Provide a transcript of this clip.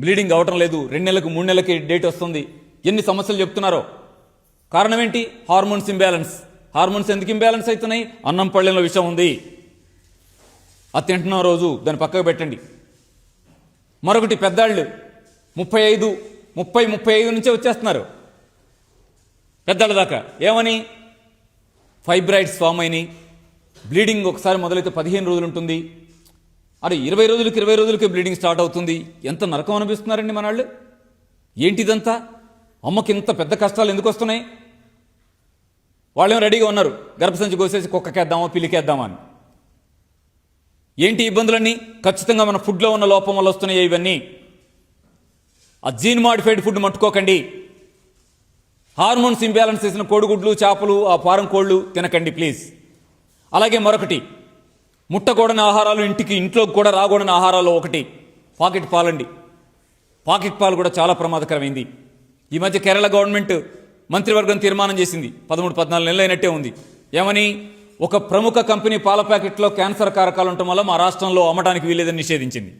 Bleeding అవటం లేదు. రెండు నెలలకు మూడు నెలలకి డేట్ వస్తుంది. ఎన్ని సమస్యలు చెప్తున్నారో. కారణం ఏంటి? Hormones imbalance. హార్మోన్స్ ఎందుకు ఇంబ్యాలెన్స్ అవుతున్నాయి? అన్నం పళ్ళెంలో విషయం ఉంది. అది తింటున్న రోజు దాన్ని పక్కకు పెట్టండి. మరొకటి పెద్దాళ్ళు. ముప్పై ఐదు ముప్పై ముప్పై ఐదు నుంచే వచ్చేస్తున్నారు. పెద్దాళ్ళ దాకా. ఏమని? ఫైబ్రాయిడ్స్ ఫామ్ అయినాయి. బ్లీడింగ్ ఒకసారి మొదలైతే పదిహేను రోజులు ఉంటుంది. అరే ఇరవై రోజులకి ఇరవై రోజులకి బ్లీడింగ్ స్టార్ట్ అవుతుంది. ఎంత నరకం అనిపిస్తున్నారండి మన వాళ్ళు ఏంటిదంతా? అమ్మకి ఇంత పెద్ద కష్టాలు ఎందుకు వస్తున్నాయి? వాళ్ళేమో రెడీగా ఉన్నారు. గర్భసంచి కోసేసి కుక్కకేద్దామా పిల్లికేద్దామా అని. ఏంటి ఇబ్బందులన్నీ? ఖచ్చితంగా మన ఫుడ్లో ఉన్న లోపం వల్ల వస్తున్నాయి ఇవన్నీ? ఆ జీన్ మాడిఫైడ్ ఫుడ్ మట్టుకోకండి. హార్మోన్స్ ఇంబ్యాలెన్స్ చేసిన కోడిగుడ్లు చేపలు ఆ ఫారం కోళ్ళు తినకండి ప్లీజ్ అలాగే మరొకటి ముట్టకూడని ఆహారాలు ఇంటికి ఇంట్లోకి కూడా రాకూడని ఆహారాలు ఒకటి పాకెట్ పాలండి. పాకెట్ పాలు కూడా చాలా ప్రమాదకరమైంది. ఈ మధ్య కేరళ గవర్నమెంట్ మంత్రివర్గం తీర్మానం చేసింది. పదమూడు పద్నాలుగు నెలలు అయినట్టే ఉంది. ఏమని? ఒక ప్రముఖ కంపెనీ పాల ప్యాకెట్లో క్యాన్సర్ కారకాలు ఉండటం వల్ల మా రాష్ట్రంలో అమ్మడానికి వీలేదని నిషేధించింది.